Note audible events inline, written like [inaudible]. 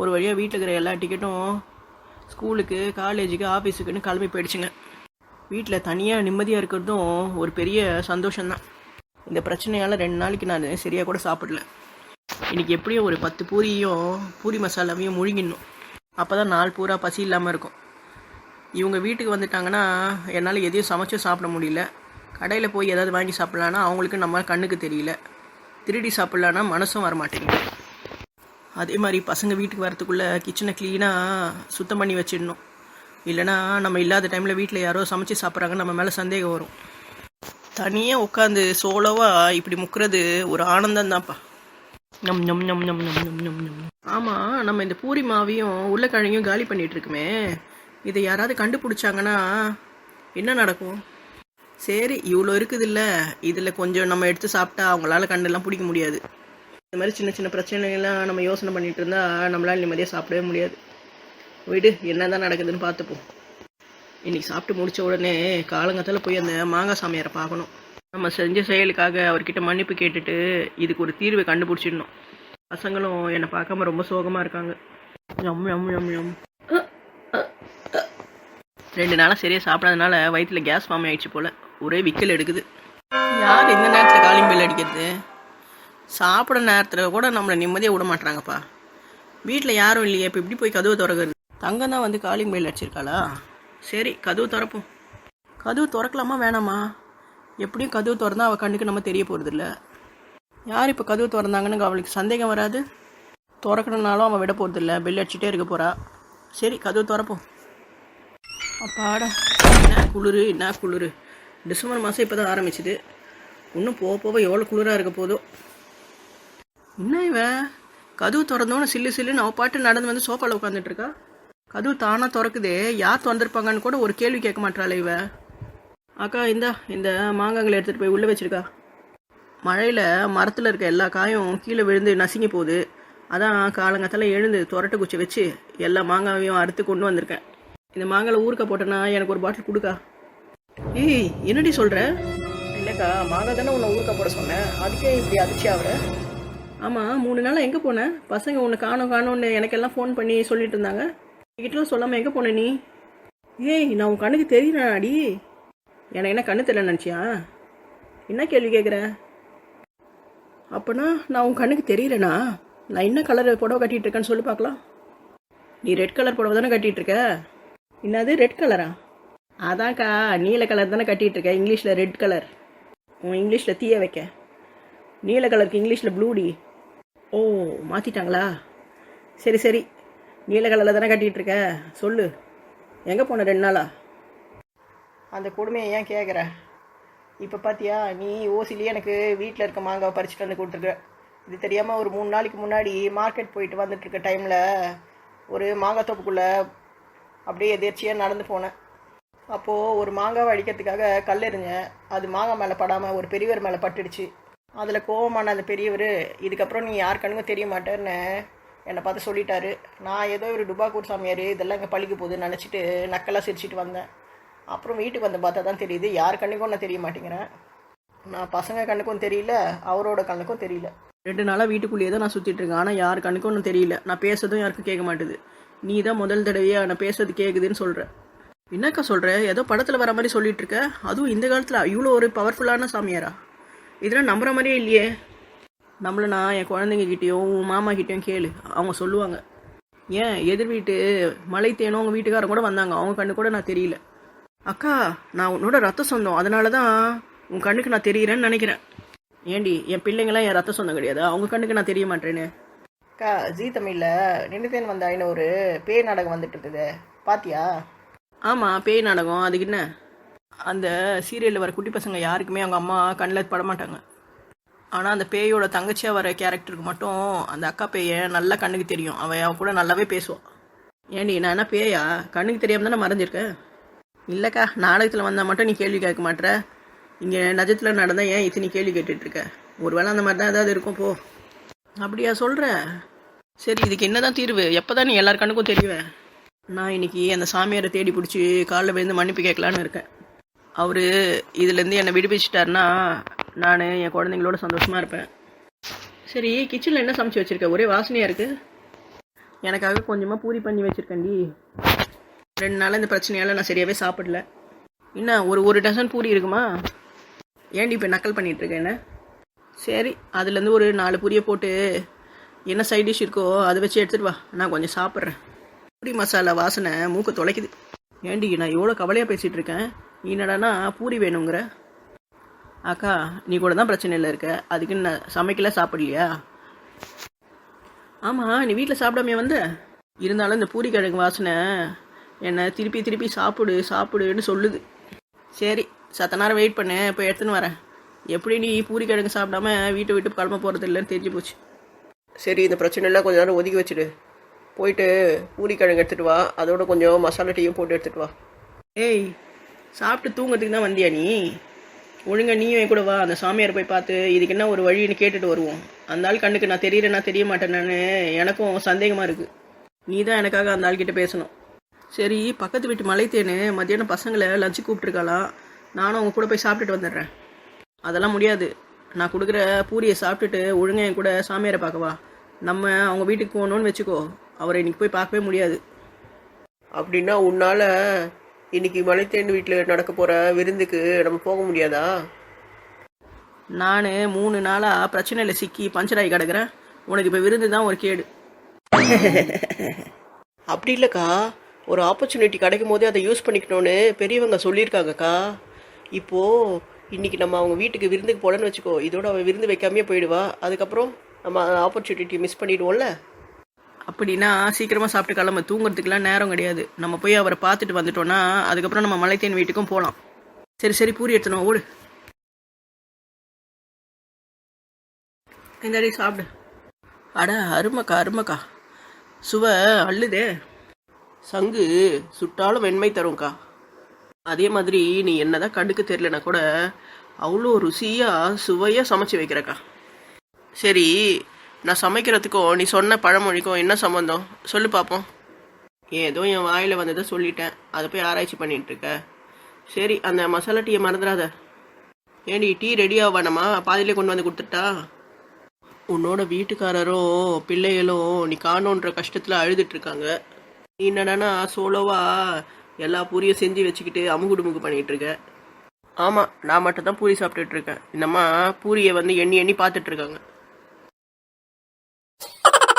ஒரு வழியாக வீட்டில் இருக்கிற எல்லா டிக்கெட்டும் ஸ்கூலுக்கு காலேஜுக்கு ஆஃபீஸுக்குன்னு கிளம்பி போயிடுச்சுங்க. வீட்டில் தனியாக நிம்மதியாக இருக்கிறதும் ஒரு பெரிய சந்தோஷம்தான். இந்த பிரச்சனையால் ரெண்டு நாளைக்கு நான் சரியாக கூட சாப்பிடல. இன்றைக்கி எப்படியும் ஒரு பத்து பூரியும் பூரி மசாலாவையும் முழுங்கிடணும். அப்போ தான் நாள் பூரா பசி இல்லாமல் இருக்கும். இவங்க வீட்டுக்கு வந்துட்டாங்கன்னா என்னால் எதையும் சமைச்சும் சாப்பிட முடியல. கடையில் போய் ஏதாவது வாங்கி சாப்பிட்லான்னா அவங்களுக்கு நம்ம கண்ணுக்கு தெரியல. திருடி சாப்பிட்லான்னா மனசும் வர மாட்டேங்குது அதே மாதிரி பசங்க வீட்டுக்கு வரத்துக்குள்ளே கிச்சனை க்ளீனாக சுத்தம் பண்ணி வச்சிடணும். இல்லைனா நம்ம இல்லாத டைமில் வீட்டில் யாரோ சமைச்சு சாப்பிட்றாங்க நம்ம மேலே சந்தேகம் வரும். தனியாக உட்காந்து சோலோவாக இப்படி முக்குறது ஒரு ஆனந்தம் தான்ப்பா நம் நம் நம் நம் நம் நம் நம் நம். ஆமாம் நம்ம இந்த பூரி மாவையும் உருளைக்கிழங்கையும் காலி பண்ணிட்டு இருக்குமே இதை யாராவது கண்டுபிடிச்சாங்கன்னா என்ன நடக்கும்? சரி இவ்வளோ இருக்குதுல்ல. இதில் கொஞ்சம் நம்ம எடுத்து சாப்பிட்டா அவங்களால கண்டெல்லாம் பிடிக்க முடியாது. இந்த மாதிரி சின்ன சின்ன பிரச்சனைகள்லாம் நம்ம யோசனை பண்ணிட்டு இருந்தா நம்மளால நிம்மதியாக சாப்பிடவே முடியாது. விடு என்னதான் நடக்குதுன்னு பார்த்துப்போம். இன்னைக்கு சாப்பிட்டு முடிச்ச உடனே காலங்கத்தில் போய் அந்த மாங்காய் சாமியாரை பார்க்கணும். நம்ம செஞ்ச செயலுக்காக அவர்கிட்ட மன்னிப்பு கேட்டுட்டு இதுக்கு ஒரு தீர்வை கண்டுபிடிச்சிடணும். பசங்களும் என்னை பார்க்காம ரொம்ப சோகமாக இருக்காங்க. யம் யம் யம் யம் ரெண்டு நாளாக சரியாக சாப்பிடாதனால வயிற்றுல கேஸ் ஃபார்ம் ஆயிடுச்சு போல். ஒரே விக்கல் எடுக்குது. யார் இந்த நேரத்தில் காலிங் பில் அடிக்கிறது? சாப்பிட நேரத்தில் கூட நம்மளை நிம்மதியாக விட மாட்டுறாங்கப்பா. வீட்டில் யாரும் இல்லையே இப்போ இப்படி போய் கதவு திறக்கிறது தங்கம் தான் வந்து காலிங் பெல் அடிச்சிருக்காளா? சரி கதவு திறப்போம். கதவு திறக்கலாமா வேணாமா? எப்படியும் கதவு திறந்தா அவள் கண்ணுக்கு நம்ம தெரிய போகிறதில்ல யார் இப்போ கதவு திறந்தாங்கன்னு அவளுக்கு சந்தேகம் வராது. திறக்கணுனாலும் அவன் விட போகிறதில்ல பெல் அடிச்சுட்டே இருக்க போகிறா சரி கதவு திறப்போம். அப்பாடா என்ன குளிர் என்ன குளிர்? டிசம்பர் மாதம் இப்போ தான் ஆரம்பிச்சுது. இன்னும் போக போக எவ்வளோ குளிராக இருக்க போதும் என்ன இவன் கதவு திறந்தோன்னு சில்லு சில்லுன்னு அவ பாட்டு நடந்து வந்து சோஃபாவில் உட்காந்துட்டு இருக்கா? கதவு தானாக திறக்குதே. யார் திறந்துருப்பாங்கன்னு கூட ஒரு கேள்வி கேட்க மாட்டாளே இவ. அக்கா இந்தா இந்த மாங்காங்களை எடுத்துகிட்டு போய் உள்ளே வச்சிருக்கா. மழையில் மரத்தில் இருக்க எல்லா காயும் கீழே விழுந்து நசுங்கி போகுது. அதான் காலங்கத்தில் எழுந்து துரட்டு குச்சி வச்சு எல்லா மாங்காவையும் அறுத்து கொண்டு வந்திருக்கேன். இந்த மாங்காய் ஊறுக்க போட்டேன்னா எனக்கு ஒரு பாட்டில் கொடுக்கா. ஏய் என்னடி சொல்கிற இல்லைக்கா மாங்காய் தானே உன்னை ஊறுக்க போட சொன்னேன். அதுக்கே இப்படி அதிர்ச்சி ஆகிற? ஆமாம் மூணு நாளாக எங்கே போனேன் பசங்க உன்னை காணோம் காணும்னு எனக்கெல்லாம் ஃபோன் பண்ணி சொல்லிட்டு இருந்தாங்க என்கிட்டலாம் சொல்லாமல் எங்கே போன நீ? ஏய் நான் உன் கண்ணுக்கு தெரியறாடி எனக்கு என்ன கண்ணு தெரியல நினச்சியா? என்ன கேள்வி கேட்குற அப்போனா நான் உன் கண்ணுக்கு தெரியலனா? நான் என்ன கலர் புடவை கட்டிகிட்டு இருக்கேன்னு சொல்லி பார்க்கலாம். நீ ரெட் கலர் புடவை தானே கட்டிகிட்டு இருக்க என்னது ரெட் கலரா அதான்க்கா நீல கலர் தானே கட்டிகிட்டு இருக்க இங்கிலீஷில் ரெட் கலர் உன் இங்கிலீஷில் தீய வைக்க. நீல கலருக்கு இங்கிலீஷில் ப்ளூடி ஓ மாற்றிட்டாங்களா சரி சரி. நீல கலரில் தானே கட்டிகிட்டு இருக்க? சொல்லு. எங்கே போன ரெண்டு நாளா? அந்த கொடுமையை ஏன் கேட்குற இப்போ பார்த்தியா நீ ஓசிலேயே எனக்கு வீட்டில் இருக்க மாங்காவை பறிச்சுட்டு வந்து கொடுத்துருக்க. இது தெரியாமல் ஒரு மூணு நாளைக்கு முன்னாடி மார்க்கெட் போயிட்டு வந்துட்டுருக்க டைமில் ஒரு மாங்காய் தோப்புக்குள்ளே அப்படியே எதிர்ச்சியாக நடந்து போனேன். அப்போது ஒரு மாங்காவை அடிக்கிறதுக்காக கல் எறிஞ்சேன். அது மாங்காய் மேலே படாமல் ஒரு பெரியவர் மேலே பட்டுடுச்சு. அதில் கோவமான அந்த பெரியவர் இதுக்கப்புறம் நீ யார் கண்ணுக்கும் தெரிய மாட்டேன்னு என்னை பார்த்து சொல்லிட்டாரு. நான் ஏதோ ஒரு டுபாக்கூர் சாமியார் இதெல்லாம் இங்கே பழிக்க போகுதுன்னு நினச்சிட்டு நக்கலாக சிரிச்சிட்டு வந்தேன். அப்புறம் வீட்டுக்கு வந்து பார்த்தா தான் தெரியுது யார் கண்ணுக்கும் நான் தெரிய மாட்டேங்கிறேன். நான் பசங்க கண்ணுக்கும் தெரியல அவரோட கண்ணுக்கும் தெரியல. ரெண்டு நாளாக வீட்டுக்குள்ளேயே தான் நான் சுற்றிட்டுருக்கேன் ஆனால் யார் கண்ணுக்கும் ஒன்றும் தெரியல. நான் பேசுறதும் யாருக்கும் கேட்க மாட்டேது. நீ தான் முதல் தடவையாக நான் பேசுறது கேட்குதுன்னு சொல்கிறேன் என்னக்கா சொல்கிற ஏதோ படத்தில் வர மாதிரி சொல்லிட்டு இருக்க. அதுவும் இந்த காலத்தில் இவ்வளோ ஒரு பவர்ஃபுல்லான சாமியாரா? இதெல்லாம் நம்புற மாதிரியே இல்லையே. நம்மள நான் என் குழந்தைங்க கிட்டேயும் உன் மாமா கிட்டேயும் கேளு. அவங்க சொல்லுவாங்க. ஏன் எதிர் வீட்டு மலை தேனும் உங்கள் வீட்டுக்காரங்க கூட வந்தாங்க. அவங்க கண்ணு கூட நான் தெரியல. அக்கா நான் உன்னோட ரத்த சொந்தம். அதனால தான் உன் கண்ணுக்கு நான் தெரியறேன்னு நினைக்கிறேன். ஏண்டி என் பிள்ளைங்களாம் என் ரத்த சொந்தம் கிடையாது. அவங்க கண்ணுக்கு நான் தெரிய மாட்டேன்னு அக்கா ஜி தமிழில் நின்றுதேன் வந்தாயின்னு ஒரு பேய் நாடகம் வந்துட்டு இருக்குது. பாத்தியா? ஆமாம் பேய் நாடகம். அதுக்கு என்ன? அந்த சீரியலில் வர குட்டி பசங்க யாருக்குமே அவங்க அம்மா கண்ணில் படமாட்டாங்க. ஆனால் அந்த பேயோட தங்கச்சியாக வர கேரக்டருக்கு மட்டும் அந்த அக்கா பேயை நல்லா கண்ணுக்கு தெரியும். அவள் அவன் கூட நல்லாவே பேசுவான் ஏண்டி நான் என்ன பேயா? கண்ணுக்கு தெரியாம தானே மறைஞ்சிருக்கேன் இல்லைக்கா நாடகத்தில் வந்தால் மட்டும் நீ கேள்வி கேட்க மாட்டேற இங்கே நஜத்தில் நடந்தால் ஏன் இத்தனை கேள்வி கேட்டுட்ருக்க? ஒரு வேளை அந்த மாதிரி தான் ஏதாவது இருக்கும் போ. அப்படியா சொல்கிற சரி இதுக்கு என்னதான் தீர்வு? எப்போ தான் நீ எல்லார் கண்ணுக்கும் தெரியுவேன் நான் இன்னைக்கு அந்த சாமியாரை தேடி பிடிச்சி காலைல விழுந்து மன்னிப்பு கேட்கலான்னு இருக்கேன். அவர் இதுலேருந்து என்னை விடுவிச்சிட்டாருன்னா நான் என் குழந்தைங்களோட சந்தோஷமாக இருப்பேன். சரி கிச்சனில் என்ன சமைச்சு வச்சுருக்க? ஒரே வாசனையாக இருக்குது எனக்காக கொஞ்சமாக பூரி பண்ணி வச்சுருக்கேன்டி ரெண்டு நாளாக இந்த பிரச்சனையால் நான் சரியாகவே சாப்பிடல. என்ன ஒரு ஒரு டசன் பூரி இருக்குமா? ஏன்டி இப்போ நக்கல் பண்ணிகிட்ருக்கேன் என்ன? சரி அதுலேருந்து ஒரு நாலு பூரியை போட்டு என்ன சைட் டிஷ் இருக்கோ அதை வச்சு எடுத்துட்டு வா. நான் கொஞ்சம் சாப்பிட்றேன். பூரி மசாலா வாசனை மூக்கு தொலைக்குது. ஏண்டி நான் எவ்வளோ கவலையாக பேசிகிட்டு இருக்கேன்? நீ என்னடானா பூரி வேணுங்கிற? அக்கா நீ கூட தான் பிரச்சனையில் இருக்க. அதுக்கு நான் சமைக்கல சாப்பிடலையா? ஆமாம் நீ வீட்டில் சாப்பிடாமே வந்த? இருந்தாலும் இந்த பூரி கிழங்கு வாசனை என்னை திருப்பி திருப்பி சாப்பிடு சாப்பிடுன்னு சொல்லுது. சரி சத்த நேரம் வெயிட் பண்ணு இப்போ எடுத்துன்னு வரேன். எப்படி நீ பூரி கிழங்கு சாப்பிடாம வீட்டை விட்டு கிளம்ப போகிறது இல்லைன்னு தெரிஞ்சு போச்சு. சரி இந்த பிரச்சனைலாம் கொஞ்ச நேரம் ஒதுக்கி வச்சுடு. போயிட்டு பூரி கிழங்கு எடுத்துகிட்டு வா. அதோட கொஞ்சம் மசாலா டீயும் போட்டு எடுத்துகிட்டு வா. ஏய் சாப்பிட்டு தூங்கிறதுக்கு தான் வந்தியா நீ? ஒழுங்க நீயும் என் கூட வா. அந்த சாமியார் போய் பார்த்து இதுக்கு என்ன ஒரு வழின்னு கேட்டுட்டு வருவோம். அந்த ஆள் கண்ணுக்கு நான் தெரியறேன்னா தெரிய மாட்டேன்னு எனக்கும் சந்தேகமாக இருக்குது நீ தான் எனக்காக அந்த ஆள்கிட்ட பேசணும். சரி பக்கத்து வீட்டு மலைத்தேன்னு மத்தியானம் பசங்களை லஞ்சு கூப்பிட்ருக்காளாம் நானும் அவங்க கூட போய் சாப்பிட்டுட்டு வந்துடுறேன். அதெல்லாம் முடியாது. நான் கொடுக்குற பூரியை சாப்பிட்டுட்டு ஒழுங்காக என் கூட சாமியாரை பார்க்கவா நம்ம அவங்க வீட்டுக்கு போகணும்னு வச்சுக்கோ. அவரை இன்னைக்கு போய் பார்க்கவே முடியாது. அப்படின்னா உன்னால் இன்னைக்கு மலைத்தேன் வீட்டில் நடக்க போற விருந்துக்கு நம்ம போக முடியாதா? நான் மூணு நாளாக பிரச்சனையில் சிக்கி பஞ்சராகி கிடக்குறேன். உனக்கு இப்போ விருந்து தான் ஒரு கேடு. [laughs] அப்படி இல்லைக்கா. ஒரு ஆப்பர்ச்சுனிட்டி கிடைக்கும் போதே அதை யூஸ் பண்ணிக்கணும்னு பெரியவங்க சொல்லியிருக்காங்கக்கா. இப்போ இன்னைக்கு நம்ம அவங்க வீட்டுக்கு விருந்துக்கு போலன்னு வச்சுக்கோ. இதோட அவள் விருந்து வைக்காமையே போயிடுவா. அதுக்கப்புறம் நம்ம ஆப்பர்ச்சுனிட்டி மிஸ் பண்ணிடுவோம்ல. அப்படின்னா சீக்கிரமாக சாப்பிட்டு கிளம்ப. தூங்குறதுக்குலாம் நேரம் கிடையாது. நம்ம போய் அவரை பார்த்துட்டு வந்துட்டோன்னா அதுக்கப்புறம் நம்ம மலைத்தேன் வீட்டுக்கும் போகலாம் சரி சரி பூரி எடுத்துனோம் ஓடு. இந்தாடி சாப்பிடு. அட அருமக்கா அருமக்கா. சுவை அள்ளுதே. சங்கு சுட்டாலும் வெண்மை தரும்க்கா. அதே மாதிரி நீ என்னதான் கண்டுக்கு தெரியலனா கூட அவ்வளோ ருசியாக சுவையாக சமைச்சு வைக்கிறக்கா. சரி நான் சமைக்கிறதுக்கும் நீ சொன்ன பழமொழிக்கும் என்ன சம்மந்தம் சொல்லு பார்ப்போம் ஏதோ என் வாயில் வந்ததை சொல்லிட்டேன். அதை போய் ஆராய்ச்சி பண்ணிகிட்ருக்க இருக்க. சரி அந்த மசாலா டீயை மறந்துடாத. ஏடி டீ ரெடி ஆகணுமா? பாதியிலே கொண்டு வந்து கொடுத்துட்டா? உன்னோட வீட்டுக்காரரும் பிள்ளைகளும் நீ காணோன்ற கஷ்டத்தில் அழுதுட்ருக்காங்க நீ என்னடானா சோலோவா எல்லா பூரியும் செஞ்சு வச்சுக்கிட்டு அமுகுடுமுகு பண்ணிகிட்ருக்க இருக்க. ஆமாம் நான் மட்டும் தான் பூரி சாப்பிட்டுட்டு இருக்கேன். இந்த பூரியை வந்து எண்ணி எண்ணி பார்த்துட்ருக்காங்க